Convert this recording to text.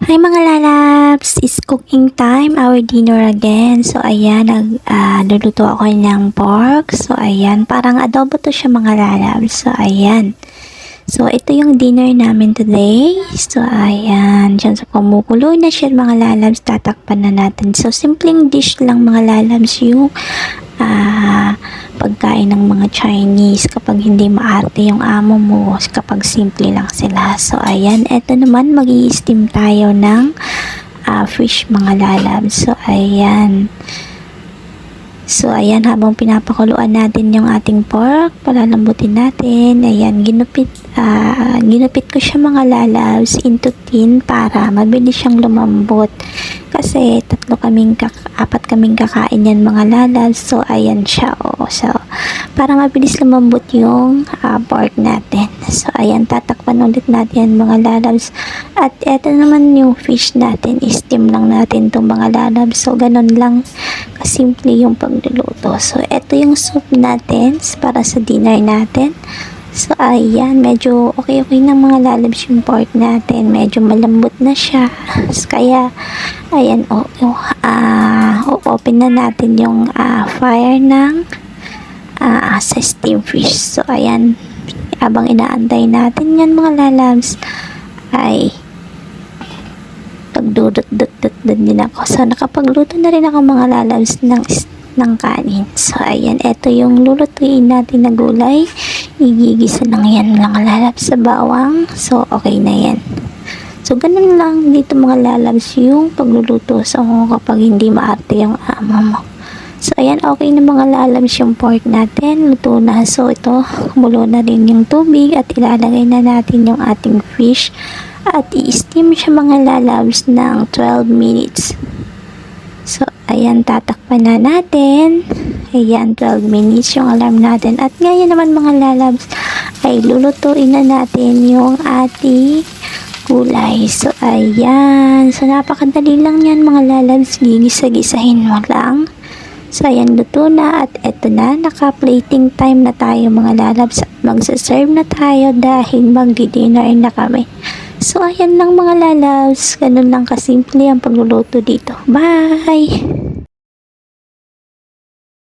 Hi mga lalabs! It's cooking time, our dinner again. So ayan, nag, luluto ako ng pork. So ayan, parang adobo to siya mga lalabs. So ayan. So ito yung dinner namin today. So ayan, dyan sa kumukulo na siya mga lalabs, tatakpan na natin. So simpleng dish lang mga lalabs yung ah, pagkain ng mga Chinese kapag hindi maarte yung amo mo, kapag simple lang sila. So, ayan, eto naman, mag steam tayo ng ah, fish mga lalab. So, ayan. So, ayan, habang pinapakuluan natin yung ating pork, palalambutin natin. Ayan, ginupit, ah, ginupit ko siya mga lalabs into tin para mabilis siyang lumambot. Kasi tatlo kaming, kak- apat kaming kakain yan mga lalabs. So, ayan siya, oh. So, para mabilis lumambot yung ah, pork natin. So, ayan, tatakpan ulit natin yan mga lalabs. At eto naman yung fish natin. Steam lang natin itong mga lalabs. So, ganun lang kasimple yung pagluluto. So, eto yung soup natin para sa dinner natin. So, ayan, medyo okay-okay ng mga lalabs yung pork natin. Medyo malambot na siya. So, kaya, ayan, o, o, ah, open na natin yung ah, fire ng ah, sa steam fish. So, ayan, habang inaantay natin yan mga lalabs, ay pagdudot-dot-dot din ako. So, nakapagluto na rin ako mga lalabs ng, ng kanin. So, ayan, eto yung lulutuin natin na gulay. Igigisa lang yan mga lalabs sa bawang. So, okay na yan. So, ganun lang dito mga lalabs yung pagluluto. So, kapag hindi maarte yung amo mo. So, ayan, okay na mga lalabs yung pork natin. Luto na. So, ito, kumulo na rin yung tubig at ilalagay na natin yung ating fish at i-steam siya mga lalabs ng 12 minutes. Ayan, tatakpan na natin. Ayan, 12 minutes yung alarm natin. At ngayon naman mga lalabs, ay lulutuin na natin yung ating gulay. So, ayan. So, napakadali lang yan mga lalabs. Gigisa-gisahin mo lang. So, ayan, luto na. At eto na, naka-plating time na tayo mga lalabs. At magsaserve na tayo dahil magdi-dinner na kami. So, ayan lang mga lalabs. Ganun lang kasimple ang pagluluto dito. Bye!